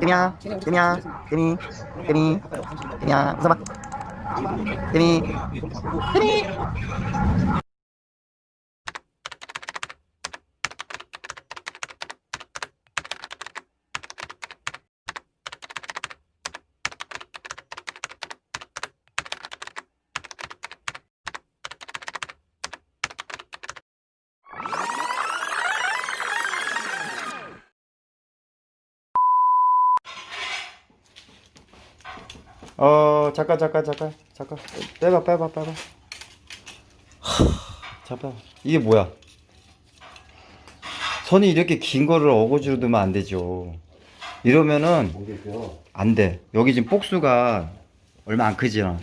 띠미야, 띠미야, 띠미, 띠미, 띠미야, 웃어봐. 띠미, 띠미. 어 잠깐 잠깐 잠깐 잠깐. 빼봐 빼봐 빼봐. 빼봐 이게 뭐야? 선이 이렇게 긴 거를 어거지로 두면 안 되죠. 이러면은 안 돼. 여기 지금 복수가 얼마 안 크잖아.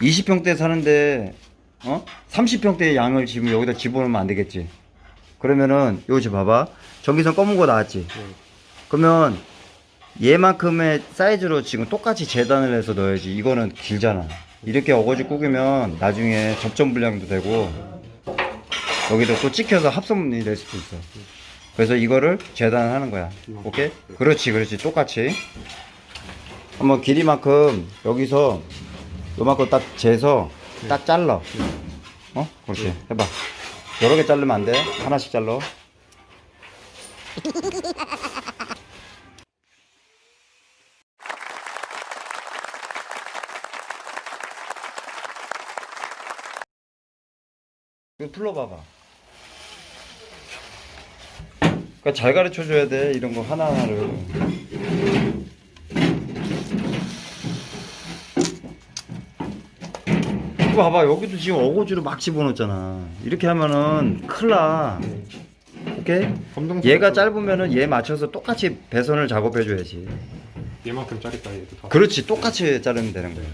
20평대 사는데 어? 30평대의 양을 지금 여기다 집어넣으면 안 되겠지. 그러면은 여기 좀 봐봐. 전기선 검은 거 나왔지? 그러면 얘만큼의 사이즈로 지금 똑같이 재단을 해서 넣어야지 이거는 길잖아. 이렇게 어거지 꾸기면 나중에 접점 불량도 되고 여기도 또 찍혀서 합선이 될 수도 있어. 그래서 이거를 재단하는 거야. 오케이? 그렇지 그렇지. 똑같이. 한번 길이만큼 여기서 요만큼 딱 재서 딱 잘라. 어? 그렇지. 해봐. 여러 개 자르면 안돼? 하나씩 잘라 이거 풀러봐봐. 그러니까 잘 가르쳐 줘야 돼 이런 거 하나 하나를. 이거 봐봐 여기도 지금 어거지로 막 집어넣었잖아. 이렇게 하면은 나. 오케이? 얘가 짧으면은 얘 맞춰서 똑같이 배선을 작업해 줘야지. 얘만큼 짜릿다 얘도 다. 그렇지 똑같이 자르면 되는 거야.